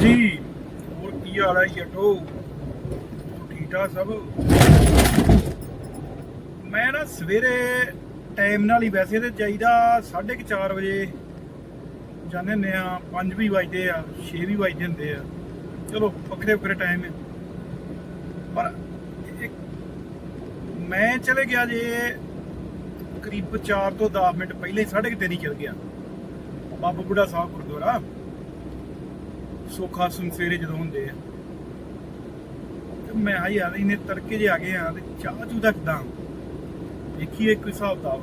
ਜੀ। ਹੋਰ ਕੀ ਹਾਲ ਹੈ ਜੱਟੋ ਠੀਕ ਸਭ? ਮੈਂ ਨਾ ਸਵੇਰੇ ਟਾਈਮ ਨਾਲ ਹੀ ਵੈਸੇ ਤੇ ਚਾਹੀਦਾ 4:30 ਵਜੇ। ਜਾਂਦੇ ਹੁੰਦੇ ਆ 5 ਵੀ ਵੱਜਦੇ ਆ 6 ਵੀ ਵੱਜਦੇ ਹੁੰਦੇ ਆ। ਚਲੋ, ਵੱਖਰੇ ਵੱਖਰੇ ਟਾਈਮ ਹੈ। ਪਰ ਮੈਂ ਚਲੇ ਗਿਆ ਜੇ ਕਰੀਬ 4 ਤੋਂ 10 ਮਿੰਟ ਪਹਿਲੇ 3:30 ਚਲ ਗਿਆ। ਬਾਬਾ ਬੁੱਢਾ ਸਾਹਿਬ ਗੁਰਦੁਆਰਾ। ਸੋਖਾ ਸੰਸੇਰੇ ਜਦੋਂ ਹੁੰਦੇ ਆ। ਤੇ ਮੈਂ ਆ ਯਾਰ ਇਹਨੇ ਤੜਕੇ ਜੇ ਆ ਗਏ ਆ ਤੇ ਚਾਹ ਚੂ ਦਾ ਕਿਦਾਂ? ਦੇਖੀਏ ਕੋਈ ਹਿਸਾਬ ਦਾ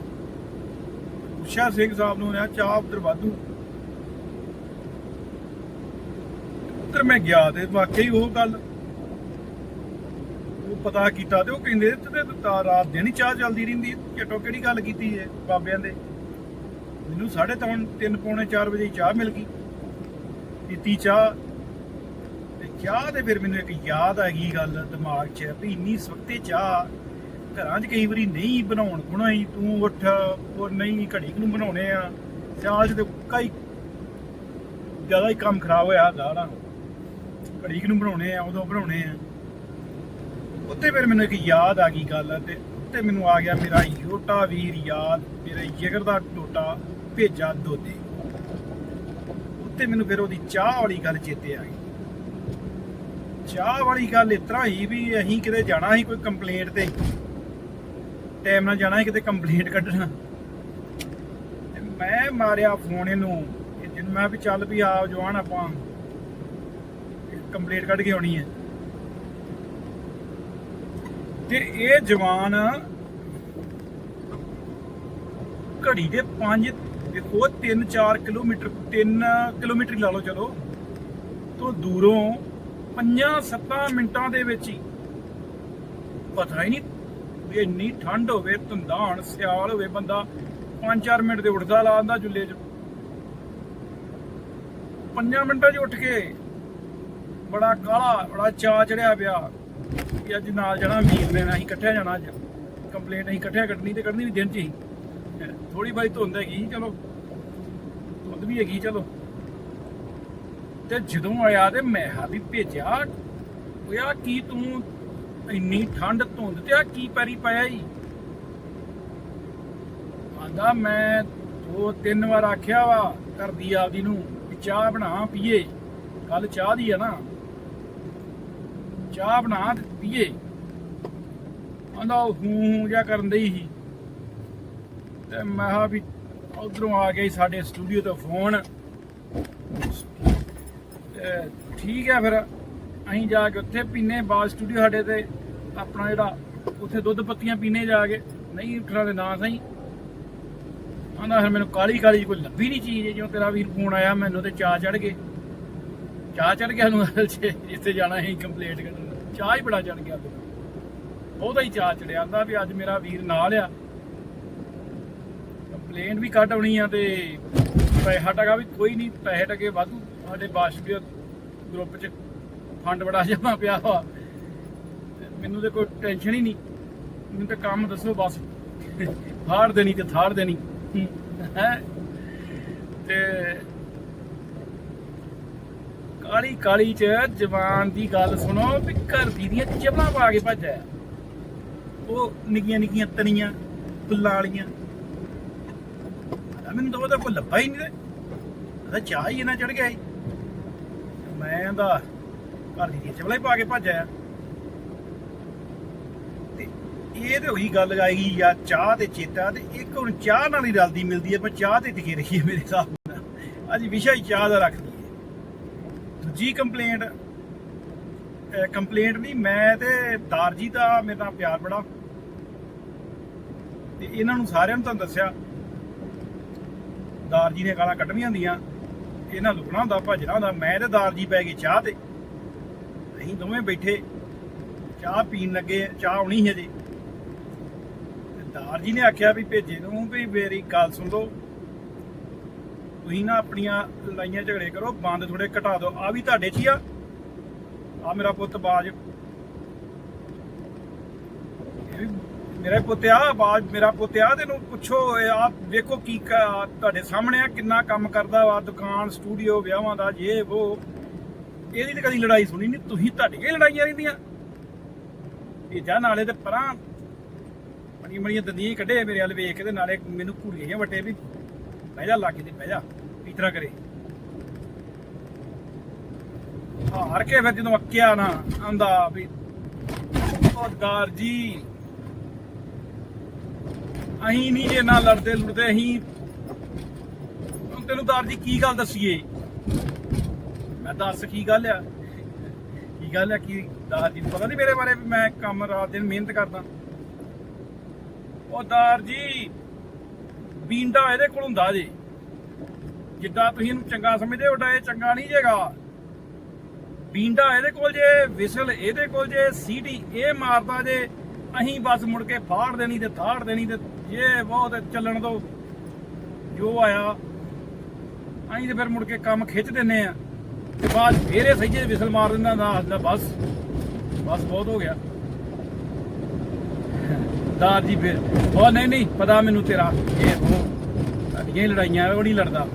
ਉਸ਼ਾ ਸਿੰਘ ਸਾਹਿਬ ਨੂੰ ਆ ਚਾਹ ਉਧਰ ਵਾਧੂ। ਉਧਰ ਮੈਂ ਗਿਆ ਤੇ ਵਾਕਈ ਉਹ ਗੱਲ, ਉਹ ਪਤਾ ਕੀਤਾ ਤੇ ਉਹ ਕਹਿੰਦੇ ਤੇ ਤਾਂ ਰਾਤ ਦਿਨ ਹੀ ਚਾਹ ਚੱਲਦੀ ਰਹਿੰਦੀ ਹੈ ਕਿਹੜੀ ਗੱਲ ਕੀਤੀ ਹੈ ਬਾਬਿਆਂ ਦੇ। ਮੈਨੂੰ 3:30 3 ਪੌਣੇ 4 ਵਜੇ ਚਾਹ ਮਿਲ ਗਈ। ਪੀਤੀ ਚਾਹ। ਤੇ ਚਾਹ ਤੇ ਫਿਰ ਮੈਨੂੰ ਇੱਕ ਯਾਦ ਆ ਗਈ ਗੱਲ ਦਿਮਾਗ 'ਚ, ਵੀ ਇੰਨੀ ਸਵਖਤੇ ਚਾਹ ਘਰਾਂ 'ਚ ਕਈ ਵਾਰੀ ਨਹੀਂ ਬਣਾਉਣ ਗੁਣਾਈ ਤੂੰ ਉੱਠ ਔਰ ਨਹੀਂ ਘੜੀ ਕੁ ਨੂੰ ਬਣਾਉਣੇ ਆ। ਚਾਹ 'ਚ ਤੇ ਕਈ ਜ਼ਿਆਦਾ ਹੀ ਕੰਮ ਖਰਾਬ ਹੋਇਆ ਗਾਣਾ ਘੜੀ ਨੂੰ ਬਣਾਉਣੇ ਆ, ਉਦੋਂ ਬਣਾਉਣੇ ਆ। ਉੱਤੇ ਫਿਰ ਮੈਨੂੰ ਇੱਕ ਯਾਦ ਆ ਗਈ ਗੱਲ ਤੇ ਉੱਤੇ ਮੈਨੂੰ ਆ ਗਿਆ ਮੇਰਾ ਛੋਟਾ ਵੀਰ ਯਾਦ, ਮੇਰੇ ਜਿਗਰ ਦਾ ਟੋਟਾ ਭੇਜਾ ਦੋਦੇ ਉੱਤੇ ਮੈਨੂੰ ਫਿਰ ਉਹਦੀ ਚਾਹ ਵਾਲੀ ਗੱਲ ਚੇਤੇ ਆ ਗਈ। ਚਾਹ ਵਾਲੀ ਗੱਲ ਇਸ ਤਰ੍ਹਾਂ ਹੀ ਵੀ ਅਸੀਂ ਕਿਤੇ ਜਾਣਾ ਸੀ ਕੋਈ ਕੰਪਲੇਂਟ ਤੇ। ਟਾਈਮ ਨਾਲ ਜਾਣਾ ਸੀ ਕਿਤੇ ਕੰਪਲੇਂਟ ਕੱਢਣਾ। ਤੇ ਮੈਂ ਮਾਰਿਆ ਫੋਨ ਇਹਨੂੰ ਜਿੰਨ ਮੈਂ ਵੀ ਚੱਲ ਵੀ ਆ ਜਵਾਨ ਆਪਾਂ ਕੰਪਲੇਂਟ ਕੱਢ ਕੇ ਆਉਣੀ ਹੈ। ਤੇ ਇਹ ਜਵਾਨ ਘੜੀ ਦੇ 5 ਦੇਖੋ 3-4 ਕਿਲੋਮੀਟਰ 3 ਕਿਲੋਮੀਟਰ ਲਾ ਲਓ ਚਲੋ, ਤੋਂ ਦੂਰੋਂ 5-7 ਮਿੰਟਾਂ ਦੇ ਵਿੱਚ ਹੀ ਪਤਾ ਹੀ ਨਹੀਂ ਵੀ ਇੰਨੀ ਠੰਡ ਹੋਵੇ ਧੁੰਦਾਣ ਸਿਆਲ ਹੋਵੇ, ਬੰਦਾ 5-4 ਮਿੰਟ ਦੇ ਉੱਠਦਾ ਲਾਉਂਦਾ ਜੁੱਲੇ 'ਚ। 5 ਮਿੰਟਾਂ 'ਚ ਉੱਠ ਕੇ ਬੜਾ ਕਾਲਾ, ਬੜਾ ਚਾਅ ਚੜਿਆ ਪਿਆ ਕਿ ਅੱਜ ਨਾਲ ਜਾਣਾ ਵੀਰ ਨੇ ਅਸੀਂ ਇਕੱਠੇ ਜਾਣਾ ਅੱਜ। ਕੰਪਲੇਂਟ ਅਸੀਂ ਇਕੱਠੇ ਕੱਢਣੀ ਤੇ ਕੱਢਣੀ ਵੀ ਦਿਨ 'ਚ ਹੀ। ਥੋੜੀ ਬਾਈ ਧੁੰਦ ਹੈਗੀ ਚਲੋ। ਧੁੰਦ ਵੀ ਹੈਗੀ, ਚਲੋ। ਤੇ ਜਦੋਂ ਆਇਆ ਤੇ ਮੈਂ ਹਾਂ ਵੀ ਭੇਜਿਆ, ਉਹ ਕੀ ਤੂੰ ਇੰਨੀ ਠੰਡ ਧੁੰਦ ਤੇ ਆ, ਕੀ ਪੈਰੀ ਪਾਇਆ ਜੀ ਆਂਦਾ ਮੈਂ ਦੋ ਤਿੰਨ ਵਾਰ ਆਖਿਆ ਵਾ, ਕਰਦੀ ਆਪਦੀ ਨੂੰ ਚਾਹ ਬਣਾ, ਪੀਏ। ਕੱਲ ਚਾਹ ਦੀ ਆ ਨਾ। ਚਾਹ ਬਣਾ ਪੀਏ। ਆਂਦਾ ਉਹ ਹੂੰ ਹੂੰ ਜਿਹਾ ਕਰਨ ਦਈ ਸੀ। ਤੇ ਮੈਂ ਕਿਹਾ ਵੀ ਉਧਰੋਂ ਆ ਗਿਆ ਸਾਡੇ ਸਟੂਡੀਓ ਤੋਂ ਫੋਨ। ਤੇ ਠੀਕ ਹੈ ਫਿਰ, ਅਸੀਂ ਜਾ ਕੇ ਉੱਥੇ ਪੀਨੇ ਬਾਲ ਸਟੂਡੀਓ ਸਾਡੇ ਤੇ, ਆਪਣਾ ਜਿਹੜਾ ਉੱਥੇ ਦੁੱਧ ਪੱਤੀਆਂ ਪੀਨੇ ਜਾ ਕੇ। ਨਹੀਂ, ਉੱਠਣਾ ਦੇ ਨਾਂ ਸਹੀ। ਆਂਦਾ ਫਿਰ ਮੈਨੂੰ ਕਾਲੀ ਕਾਲੀ ਕੋਈ ਲੱਭੀ ਨਹੀਂ ਚੀਜ਼, ਜਿਉਂ ਤੇਰਾ ਵੀਰ ਫੋਨ ਆਇਆ, ਮੈਨੂੰ ਤੇ ਚਾਹ ਚੜ ਗਏ। ਚਾਹ ਚੜ ਗਿਆ ਨੂੰ ਜਿੱਥੇ ਜਾਣਾ ਸੀ ਕੰਪਲੀਟ ਕਰਨ। ਚਾਹ ਹੀ ਬੜਾ ਚੜ ਗਿਆ ਬਹੁਤਾ ਹੀ ਚਾਹ ਚੜਿਆ ਆਂਦਾ ਵੀ ਅੱਜ ਮੇਰਾ ਵੀਰ ਨਾਲ ਆ। ਕੰਪਲੇਂਟ ਵੀ ਕੱਢ ਆਉਣੀ ਆ ਤੇ ਪੈਸਾ ਟਕਾ ਵੀ ਕੋਈ ਨਹੀਂ, ਪੈਸੇ ਟਕੇ ਵਾਧੂ। ਸਾਡੇ ਬਾਸ਼ਪੀਅਰ ਗਰੁੱਪ 'ਚ ਫੰਡ ਬੜਾ ਜਮਾ ਪਿਆ ਵਾ। ਮੈਨੂੰ ਤੇ ਕੋਈ ਟੈਨਸ਼ਨ ਹੀ ਨਹੀਂ। ਮੈਨੂੰ ਤਾਂ ਕੰਮ ਦੱਸੋ ਬਸ। ਫਾੜ ਦੇਣੀ ਤੇ ਥਾੜ ਦੇਣੀ। ਹੈ? ਤੇ ਕਾਲੀ ਕਾਲੀ ਚ ਜਵਾਨ ਦੀ ਗੱਲ ਸੁਣੋ ਵੀ ਘਰ ਦੀ ਦੀਆਂ ਜਮਾ ਪਾ ਕੇ ਭੱਜਿਆ। ਉਹ ਨਿੱਕੀਆਂ ਨਿੱਕੀਆਂ ਤਣੀਆਂ, ਫੁੱਲਾਂ ਵਾਲੀਆਂ। ਆ ਮੈਨੂੰ ਤਾਂ ਉਹਦਾ ਕੋਈ ਲੱਭਾ ਹੀ ਨਹੀਂ ਉਹਦਾ ਚਾਹ ਹੀ ਇਹਨਾਂ ਚੜ ਗਿਆ ਸੀ। ਮੈਂ ਦਾ ਘਰ ਦੀ ਚਵਲਾ ਹੀ ਪਾ ਕੇ ਭੱਜ ਆਇਆ। ਤੇ ਇਹ ਤੇ ਉਹੀ ਗੱਲ ਆਏਗੀ ਯਾ ਚਾਹ ਤੇ ਚੇਤਾ ਤੇ ਇੱਕ ਹੁਣ ਚਾਹ ਨਾਲ ਹੀ ਰਲਦੀ ਮਿਲਦੀ ਹੈ ਪਰ ਚਾਹ ਤੇ ਟਿਕੇ ਰਹੀ ਹੈ ਮੇਰੇ ਹਿਸਾਬ ਨਾਲ। ਅੱਜ ਵਿਸ਼ਾ ਹੀ ਚਾਹ ਦਾ ਰੱਖਦੀ ਹੈ ਦੂਜੀ ਕੰਪਲੇਂਟ ਕੰਪਲੇਂਟ ਨਹੀਂ, ਮੈਂ ਤੇ ਦਾਰਜੀ ਦਾ, ਮੇਰੇ ਨਾਲ ਪਿਆਰ ਬੜਾ। ਤੇ ਇਹਨਾਂ ਨੂੰ ਸਾਰਿਆਂ ਨੂੰ ਤੁਹਾਨੂੰ ਦੱਸਿਆ ਦਾਰਜੀ ਨੇ ਗਾਲਾਂ ਕੱਢਣੀਆਂ ਹੁੰਦੀਆਂ। ਇਹਨਾਂ ਲੁਕਣਾ ਹੁੰਦਾ, ਭਜਣਾ ਹੁੰਦਾ। ਮੈਂ ਤੇ ਦਾਰਜੀ ਪੈ ਗਏ ਚਾਹ ਤੇ। ਅਸੀਂ ਦੋਵੇਂ ਬੈਠੇ। ਚਾਹ ਪੀਣ ਲੱਗੇ, ਚਾਹ ਆਉਣੀ ਹੈ ਜੀ ਦਾਰਜੀ ਨੇ ਆਖਿਆ ਵੀ ਭੇਜੇ ਨੂੰ ਵੀ ਮੇਰੀ ਗੱਲ ਸੁਣ ਲਓ। ਤੁਸੀਂ ਨਾ ਆਪਣੀਆਂ ਲੜਾਈਆਂ ਝਗੜੇ ਕਰੋ, ਬੰਦ ਥੋੜੇ ਘਟਾ ਦਿਓ। ਆ ਵੀ ਤੁਹਾਡੇ 'ਚ ਹੀ ਆ। ਆ ਮੇਰਾ ਪੁੱਤ ਬਾਜ ਇਹ ਵੀ ਮੇਰਾ ਪੁੱਤ ਬਾਜ ਮੇਰਾ ਪੁੱਤ ਤੈਨੂੰ ਪੁੱਛੋ ਆ ਵੇਖੋ ਕੀ ਤੁਹਾਡੇ ਸਾਹਮਣੇ ਆ, ਕਿੰਨਾ ਕੰਮ ਕਰਦਾ ਵਾ, ਦੁਕਾਨ, ਸਟੂਡੀਓ, ਵਿਆਹਾਂ ਦਾ, ਜੇ ਉਹ ਇਹਦੀ ਤਾਂ ਕਦੀ ਲੜਾਈ ਸੁਣੀ ਨਹੀਂ ਤੁਸੀਂ ਤੁਹਾਡੀਆਂ ਲੜਾਈਆਂ ਰਹਿੰਦੀਆਂ। ਇਹ ਜਾ ਨਾਲੇ ਤੇ ਪਰਾਂ ਬੜੀ ਬੜੀਆਂ ਦੰਦੀਆਂ ਕੱਢੇ ਮੇਰੇ ਵੱਲ ਵੇਖ ਕੇ ਤੇ ਨਾਲੇ ਮੈਨੂੰ ਘੂਰੀਆਂ ਵੱਟੇ ਵੀ। ਬਹਿ ਜਾ, ਲਾਗੇ ਤੇ ਬਹਿ ਜਾ ਇਸ ਕਰੇ। ਹਾਰ ਕੇ ਫਿਰ ਜਦੋਂ ਅੱਕਿਆ ਨਾ ਆਂਦਾ ਵੀ ਉਹਦਾਰ ਜੀ। ਅਸੀਂ ਨਹੀਂ ਜੇ ਨਾ ਲੜਦੇ ਲੁੜਦੇ ਅਸੀਂ ਤੈਨੂੰ ਦਾਰ ਜੀ ਕੀ ਗੱਲ ਦੱਸੀਏ? ਮੈਂ ਦੱਸ ਕੀ ਗੱਲ ਆ? ਕੀ ਗੱਲ ਆ? ਕੀ ਦਾਰ ਜੀ ਨੂੰ ਪਤਾ ਨਹੀਂ ਮੇਰੇ ਬਾਰੇ ਵੀ ਮੈਂ ਕੰਮ ਰਾਤ ਦਿਨ ਮਿਹਨਤ ਕਰਦਾ। ਉਹ ਦਾਰ ਜੀ, ਬੀਂਡਾ ਇਹਦੇ ਕੋਲ ਹੁੰਦਾ ਜੀ। ਜਿੱਦਾਂ ਤੁਸੀਂ ਇਹਨੂੰ ਚੰਗਾ ਸਮਝਦੇ ਓਡਾ ਇਹ ਚੰਗਾ ਨਹੀਂ ਜੇਗਾ। ਬੀਂਡਾ ਇਹਦੇ ਕੋਲ ਜੇ, ਵਿਸਲ ਇਹਦੇ ਕੋਲ ਜੇ ਸੀਟੀ ਇਹ ਮਾਰਦਾ ਜੇ, ਅਸੀਂ ਬਸ ਮੁੜ ਕੇ ਫਾੜ ਦੇਣੀ ਤੇ ਥਾੜ ਦੇਣੀ ਤੇ ਇਹ ਬਹੁਤ ਚੱਲਣ ਤੋਂ ਜੋ ਆਇਆ, ਅਸੀਂ ਤੇ ਫਿਰ ਮੁੜ ਕੇ ਕੰਮ ਖਿੱਚ ਦਿੰਨੇ ਆ। ਤੇ ਬਾਅਦ ਫੇਰੇ ਸਹੀਏ ਵਿਸਲ ਮਾਰ ਦਿੰਦਾ ਨਾ ਹੱਸਦਾ ਬਸ। ਬਸ ਬਹੁਤ ਹੋ ਗਿਆ। ਦਾਰ ਜੀ ਫਿਰ ਉਹ ਨਹੀਂ ਨਹੀਂ, ਪਤਾ ਮੈਨੂੰ ਤੇਰਾ, ਇਹ ਉਹ ਸਾਡੀਆਂ ਹੀ ਲੜਾਈਆਂ ਉਹ ਨਹੀਂ ਲੜਦਾ।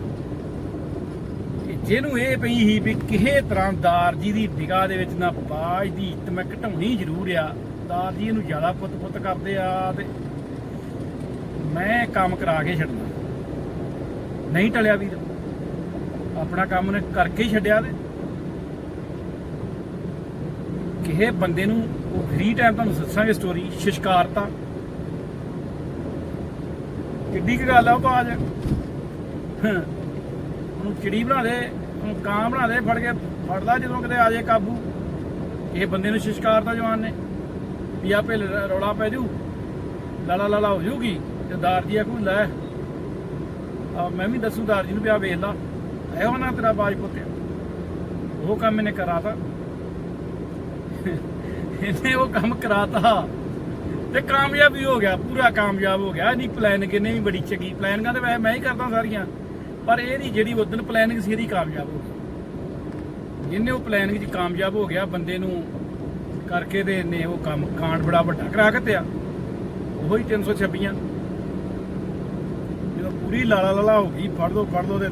ਜਿਹਨੂੰ ਇਹ ਪਈ ਸੀ ਵੀ ਕਿਸੇ ਤਰ੍ਹਾਂ ਦਾਰ ਜੀ ਦੀ ਨਿਗਾਹ ਦੇ ਵਿੱਚ ਨਾ ਬਾਜ ਦੀ ਇੱਜ਼ਤ ਮੈਂ ਘਟਾਉਣੀ ਜ਼ਰੂਰ ਆ ਦਾਰ ਜੀ ਇਹਨੂੰ ਜ਼ਿਆਦਾ ਪੁੱਤ ਪੁੱਤ ਕਰਦੇ ਆ ਤੇ ਮੈਂ ਕੰਮ ਕਰਾ ਕੇ ਛੱਡਣਾ। ਨਹੀਂ ਟਲਿਆ ਵੀਰ। ਆਪਣਾ ਕੰਮ ਨੇ ਕਰਕੇ ਹੀ ਛੱਡਿਆ ਤੇ। ਕਿਸੇ ਬੰਦੇ ਨੂੰ ਉਹ ਫ੍ਰੀ ਟਾਈਮ ਤੁਹਾਨੂੰ ਦੱਸਾਂਗੇ ਸਟੋਰੀ ਸ਼ਿਸ਼ਕਾਰਤਾ। ਕਿੱਡੀ ਕੀ ਗੱਲ ਆ ਉਹ ਬਾਜ ਉਹਨੂੰ ਚਿੜੀ ਬਣਾ ਦੇ, ਉਹਨੂੰ ਕਾਂ ਬਣਾ ਦੇ, ਫੜ ਕੇ ਫੜਦਾ ਜਦੋਂ ਕਿਤੇ ਆ ਜਾਏ ਕਾਬੂ। ਇਹ ਬੰਦੇ ਨੂੰ ਸ਼ਿਸ਼ਕਾਰਤਾ ਜਵਾਨ ਨੇ। ਵੀ ਆਪੇ ਰੌਲਾ ਪੈ ਜੂ। ਲਾਲਾ ਲਾਲਾ ਹੋ ਜੂਗੀ। ਤੇ ਦਾਰ ਜੀ ਆਖੂ, ਲੈ, ਆ ਮੈਂ ਵੀ ਦੱਸੂ ਦਾਰ ਜੀ ਨੂੰ ਵੀ ਆ ਵੇਖ ਲਾ। ਇਹੋ ਨਾ ਤੇਰਾ ਬਾਜ ਪੁੱਤਿਆ ਉਹ ਕੰਮ ਇਹਨੇ ਕਰਾਤਾ। ਇਹਨੇ ਉਹ ਕੰਮ ਕਰਾਤਾ। ਤੇ ਕਾਮਯਾਬ ਵੀ ਹੋ ਗਿਆ, ਪੂਰਾ ਕਾਮਯਾਬ ਹੋ ਗਿਆ। ਨਹੀਂ ਪਲੈਨਿੰਗ ਇਹਨੇ ਵੀ ਬੜੀ ਚੰਗੀ। ਪਲੈਨਿੰਗਾਂ ਤੇ ਵੈਸੇ ਮੈਂ ਹੀ ਕਰਦਾ ਸਾਰੀਆਂ। ਪਰ ਇਹਦੀ ਜਿਹੜੀ ਉਦੋਂ ਪਲੈਨਿੰਗ ਸੀ, ਇਹਦੀ ਕਾਮਯਾਬ ਹੋ ਗਈ। ਜਿਹਨੇ ਉਹ ਪਲੈਨਿੰਗ 'ਚ ਕਾਮਯਾਬ ਹੋ ਗਿਆ, ਬੰਦੇ ਨੂੰ ਕਰਕੇ ਤੇ ਇਹਨੇ ਉਹ ਕੰਮ, ਕਾਂਡ ਬੜਾ ਵੱਡਾ ਕਰਾ ਕੇ ਤਿਆ ਉਹੋ ਹੀ 326 ਜਦੋਂ ਪੂਰੀ ਲਾਲਾ ਲਾਲਾ ਹੋ ਗਈ, ਫੜ ਦੋ ਫੜ ਦੋ ਤੇ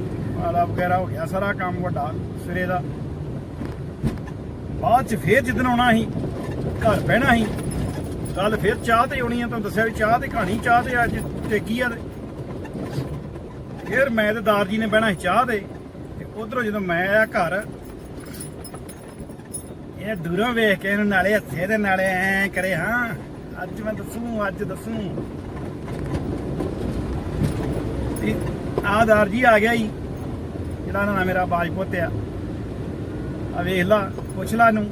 ਆਲਾ ਵਗੈਰਾ ਹੋ ਗਿਆ, ਸਾਰਾ ਕੰਮ ਵੱਡਾ ਸਿਰੇ ਦਾ। ਬਾਅਦ ਚ ਫੇਰ ਜਿੱਦਣ ਆਉਣਾ ਸੀ, ਘਰ ਬਹਿਣਾ ਸੀ ਕੱਲ ਫੇਰ ਚਾਹ ਤੇ ਆਉਣੀ ਆ, ਤੁਹਾਨੂੰ ਦੱਸਿਆ ਵੀ ਚਾਹ ਤੇ ਕਹਾਣੀ, ਚਾਹ ਤੇ ਅੱਜ ਟੇਕੀ ਆ ਤੇ। ਫੇਰ ਮੈਂ ਤੇ ਦਾਰ ਜੀ ਨੇ ਬਹਿਣਾ ਸੀ ਚਾਹ ਤੇ ਤੇ ਉਧਰੋਂ ਜਦੋਂ ਮੈਂ ਆਇਆ ਘਰ, ਇਹ ਦੂਰੋਂ ਵੇਖ ਕੇ ਇਹਨੂੰ ਨਾਲੇ ਹੱਥੇ ਤੇ ਨਾਲੇ ਐ ਕਰੇ, ਹਾਂ, ਅੱਜ ਮੈਂ ਦੱਸੂ, ਅੱਜ ਦੱਸੂ। ਤੇ ਆਦਾਰ ਜੀ ਆ ਗਿਆ ਜੀ। ਜਿਹੜਾ ਨਾ ਮੇਰਾ ਬਾਜਪੁੱਤ ਆ। ਆ ਵੇਖ ਲਾ, ਪੁੱਛ ਲਾ ਨੂੰ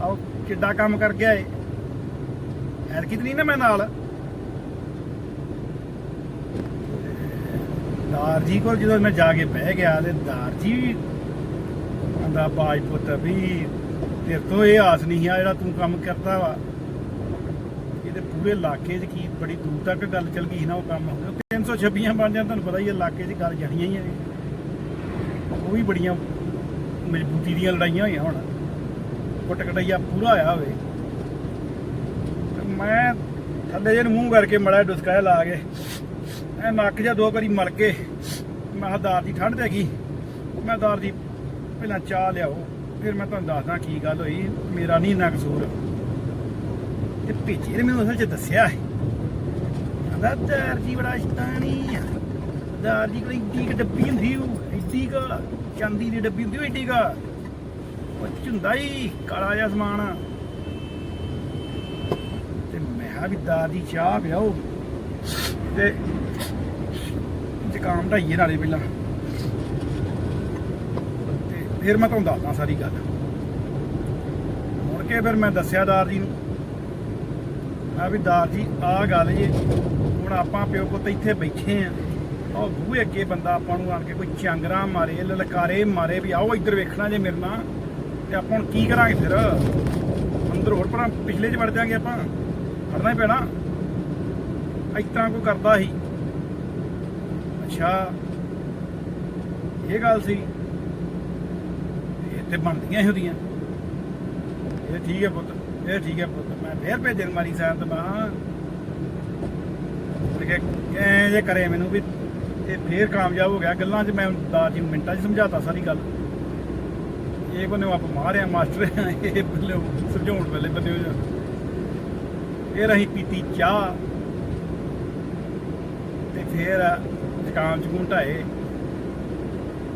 ਆਓ ਕਿੱਡਾ ਕੰਮ ਕਰ ਗਿਆ ਏ। ਐਰ ਕਿਤਨੀ ਨਾ ਮੈਂ ਨਾਲ। ਦਾਰ ਜੀ ਕੋਲ ਜਦੋਂ ਮੈਂ ਜਾ ਕੇ ਬਹਿ ਗਿਆ ਤੇ ਦਾਰ ਜੀ ਕਹਿੰਦਾ, ਬਾਜ ਪੁੱਤ, ਵੀ ਤੇਰੇ ਤੋਂ ਇਹ ਆਸ ਨਹੀਂ ਆ ਜਿਹੜਾ ਤੂੰ ਕੰਮ ਕਰਦਾ ਵਾ। ਇਹਦੇ ਪੂਰੇ ਇਲਾਕੇ 'ਚ ਕੀ ਬੜੀ ਦੂਰ ਤੱਕ ਗੱਲ ਚੱਲ ਗਈ ਸੀ ਨਾ, ਉਹ ਕੰਮ 326 ਬਣ ਜਾਂ ਤੁਹਾਨੂੰ ਪਤਾ ਹੀ ਹੈ ਇਲਾਕੇ 'ਚ ਗੱਲ ਜਾਣੀਆਂ ਹੀ ਆ ਉਹ ਵੀ ਬੜੀਆਂ ਮਜ਼ਬੂਤੀ ਦੀਆਂ ਲੜਾਈਆਂ ਹੋਈਆਂ ਹੁਣ। ਕੁੱਟ ਕਟਈਆ ਪੂਰਾ ਹੋਇਆ ਹੋਵੇ। ਮੈਂ ਥੱਲੇ ਜਿਹੇ ਮੂੰਹ ਕਰਕੇ ਮੜਾ ਡੁਸਕਾਇਆ ਲਾ ਕੇ, ਐ ਨੱਕ ਜਾਂ ਦੋ ਵਾਰੀ ਮਲ ਕੇ, ਮੈਂ ਕਿਹਾ ਦਾਰ ਦੀ ਠੰਡ ਤੇ ਗਈ ਮੈਂ ਦਾਰ ਦੀ ਪਹਿਲਾਂ ਚਾਹ ਲਿਆਓ, ਫਿਰ ਮੈਂ ਤੁਹਾਨੂੰ ਦੱਸਦਾ ਕੀ ਗੱਲ ਹੋਈ। ਮੇਰਾ ਨਹੀਂ ਇੰਨਾ ਕਸੂਰ। ਤੇ ਭੇਜੇ ਨੇ ਮੈਨੂੰ ਅਸਲ ਚ ਦੱਸਿਆ। ਹੈ ਕਹਿੰਦਾ ਦਾਰ ਜੀ ਬੜਾ ਸ਼ਤਾਨੀ ਆ। ਦਾਰ ਜੀ ਕੋਲ ਇੱਡੀ ਕੁ ਡੱਬੀ ਹੁੰਦੀ ਉਹ ਇੱਡੀ ਕਾ ਚਾਂਦੀ ਦੀ ਡੱਬੀ ਹੁੰਦੀ ਉਹ ਇੱਡੀ ਕਾ। ਉਹ ਝੁੰਦਾ ਹੀ ਕਾਲਾ ਜਿਹਾ ਸਮਾਨ। ਤੇ ਮੈਂ ਕਿਹਾ ਵੀ ਦਾਰ ਦੀ ਚਾਹ ਪਿਆਓ। ਤੇ ਜ਼ੁਕਾਮ ਢਾਈਏ ਨਾਲੇ ਪਹਿਲਾਂ। ਤੇ ਫਿਰ ਮੈਂ ਤੁਹਾਨੂੰ ਦੱਸਦਾ ਸਾਰੀ ਗੱਲ। ਮੁੜ ਕੇ ਫਿਰ ਮੈਂ ਦੱਸਿਆ ਦਾਰ ਜੀ ਨੂੰ। ਮੈਂ ਵੀ ਦਾਰ ਜੀ, ਆਹ ਗੱਲ ਜੇ, ਹੁਣ ਆਪਾਂ ਪਿਓ ਪੁੱਤ ਇੱਥੇ ਬੈਠੇ ਆ। ਉਹ ਬੂਹੇ ਅੱਗੇ ਬੰਦਾ ਆਪਾਂ ਨੂੰ ਆਣ ਕੇ ਕੋਈ ਚੰਗਰਾ ਮਾਰੇ, ਲਲਕਾਰੇ ਮਾਰੇ ਵੀ ਆਓ ਇੱਧਰ ਵੇਖਣਾ ਜੇ ਮੇਰੇ ਨਾਲ। ਤੇ ਆਪਾਂ ਹੁਣ ਕੀ ਕਰਾਂਗੇ ਫਿਰ? ਅੰਦਰ ਹੋਰ ਪਰਾਂ ਪਿਛਲੇ 'ਚ ਵੜ ਜਾਾਂਗੇ ਆਪਾਂ। ਫੜਨਾ ਹੀ ਪੈਣਾ। ਇਸ ਤਰ੍ਹਾਂ ਕੋਈ ਕਰਦਾ ਸੀ। ਅੱਛਾ। ਇਹ ਗੱਲ ਸੀ। ਇੱਥੇ ਬਣਦੀਆਂ ਹੀ ਹੁੰਦੀਆਂ। ਇਹ ਠੀਕ ਹੈ ਪੁੱਤ। ਇਹ ਠੀਕ ਹੈ ਪੁੱਤ, ਮੈਂ ਫੇਰ ਭੇਜਣ ਮਾਰੀ ਸਾਂ ਤੇ ਮੈਂ ਕਿ ਐ ਜੇ ਕਰੇ ਮੈਨੂੰ ਵੀ ਇਹ ਫੇਰ ਕਾਮਯਾਬ ਹੋ ਗਿਆ। ਗੱਲਾਂ 'ਚ ਮੈਂ ਦਾਰ ਜੀ ਮਿੰਟਾਂ 'ਚ ਸਮਝਾਤਾ ਸਾਰੀ ਗੱਲ। ਇਹ ਬੰਨੇ ਆਪ ਮਾਰਿਆ ਮਾਸਟਰ, ਇਹ ਬੰਨੇ ਸਮਝਾਉਣ ਵਾਲੇ ਬੰਦੇ ਹੋ ਜਾ ਫਿਰ ਅਸੀਂ ਪੀਤੀ ਚਾਹ ਤੇ ਫੇਰ ਜ਼ੁਕਾਮ ਚ ਢਾਏ।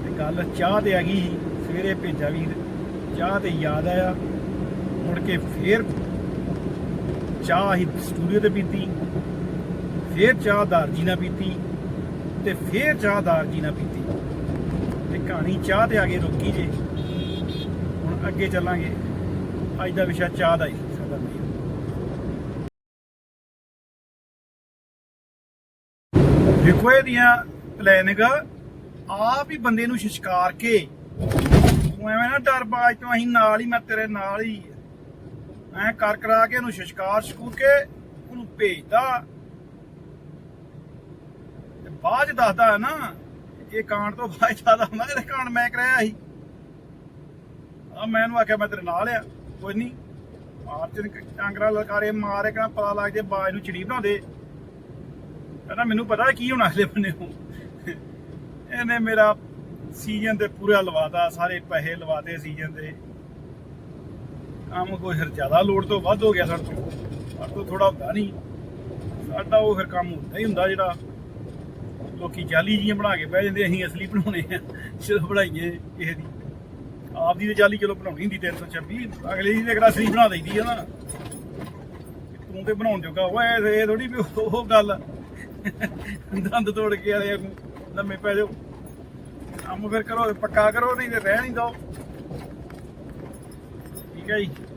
ਤੇ ਗੱਲ ਚਾਹ ਤੇ ਆ ਗਈ ਸੀ। ਸਵੇਰੇ ਭੇਜਾ ਵੀ ਚਾਹ ਤੇ ਯਾਦ ਆਇਆ। ਮੁੜ ਕੇ ਫੇਰ ਚਾਹ ਹੀ ਸਟੂਡੀਓ ਤੇ ਪੀਤੀ, ਫੇਰ ਚਾਹ ਦਾਰਜੀ ਨਾਲ ਪੀਤੀ ਤੇ ਫੇਰ ਚਾਹ ਦਾਰਜੀ ਨਾਲ ਪੀਤੀ। ਤੇ ਕਹਾਣੀ ਚਾਹ ਤੇ ਆ ਕੇ ਰੁਕੀ ਜੇ। ਹੁਣ ਅੱਗੇ ਚੱਲਾਂਗੇ। ਅੱਜ ਦਾ ਵਿਸ਼ਾ ਚਾਹ ਦਾ ਹੀ ਸਾਡਾ ਦੇਖੋ ਇਹਦੀਆਂ ਪਲੈਨਿੰਗ ਆਪ ਹੀ ਬੰਦੇ ਨੂੰ ਸ਼ਿਸ਼ਕਾਰ ਕੇ। ਤੂੰ ਐਵੇਂ ਨਾ ਡਰ ਬਾਜ, ਤੋਂ ਅਸੀਂ ਨਾਲ ਹੀ, ਮੈਂ ਤੇਰੇ ਨਾਲ ਹੀ। ਐ ਕਰ ਕਰਾ ਕੇ ਉਹਨੂੰ ਸ਼ਿਸ਼ਕਾਰ ਸ਼ਕੂਰ ਕੇ ਉਹਨੂੰ ਭੇਜਦਾ। ਤੇ ਬਾਅਦ ਦੱਸਦਾ ਹੈ ਨਾ, ਇਹ ਕਾਂਡ ਤੋਂ ਬਾਅਦ ਜ਼ਿਆਦਾ ਹੁੰਦਾ ਜਿਹੜੇ ਕਾਂਡ ਮੈਂ ਕਰਾਇਆ ਸੀ। ਆ ਮੈਂ ਇਹਨੂੰ ਆਖਿਆ, ਮੈਂ ਤੇਰੇ ਨਾਲ ਆ, ਕੋਈ ਨਹੀਂ ਮਾਰਚ ਟਾਂਗਰਾ ਲਲਕਾਰੇ ਮਾਰੇ ਕਾ ਪਤਾ ਲੱਗ ਜੇ ਬਾਜ ਨੂੰ ਚਿੜੀ ਬਣਾਉਂਦੇ। ਕਹਿੰਦਾ ਮੈਨੂੰ ਪਤਾ ਕੀ ਹੋਣਾ ਅਗਲੇ ਬੰਨੇ ਨੂੰ। ਇਹਨੇ ਮੇਰਾ ਸੀਜ਼ਨ ਤੇ ਪੂਰਾ ਲਵਾਤਾ, ਸਾਰੇ ਪੈਸੇ ਲਵਾਤੇ ਸੀਜ਼ਨ ਦੇ। ਕੰਮ ਕੋਈ ਫਿਰ ਜ਼ਿਆਦਾ ਲੋੜ ਤੋਂ ਵੱਧ ਹੋ ਗਿਆ ਸਾਡੇ ਤੋਂ। ਸਾਡੇ ਤੋਂ ਥੋੜਾ ਹੁੰਦਾ ਨਹੀਂ। ਸਾਡਾ ਉਹ ਫਿਰ ਕੰਮ ਹੁੰਦਾ ਹੀ ਹੁੰਦਾ ਜਿਹੜਾ। ਲੋਕੀ ਜਾਲੀ ਜੀਆਂ ਬਣਾ ਕੇ ਬਹਿ ਜਾਂਦੇ, ਅਸੀਂ ਅਸਲੀ ਬਣਾਉਣੇ ਆ। ਜਦੋਂ ਬਣਾਈਏ ਕਿਸੇ ਦੀ। ਆਪ ਦੀ ਤੇ ਜਾਲੀ ਚਲੋ ਬਣਾਉਣੀ ਹੁੰਦੀ 326 ਅਗਲੇ ਦੀ ਤੇ ਕਿਹੜਾ ਅਸਲੀ ਬਣਾ ਦਈਦੀ ਆ ਨਾ। ਤੂੰ ਤੇ ਬਣਾਉਣ ਜੋਗਾ ਓਏ ਇਹ ਥੋੜੀ ਵੀ ਉਹ ਗੱਲ। ਦੰਦ ਤੋੜ ਕੇ ਵਾਲੇ ਲੰਮੇ ਪੈ ਜਾਓ। ਕੰਮ ਫਿਰ ਕਰੋ, ਪੱਕਾ ਕਰੋ, ਨਹੀਂ ਤੇ ਰਹਿ ਨਹੀਂ ਦੋ ਠੀਕ ਹੈ ਜੀ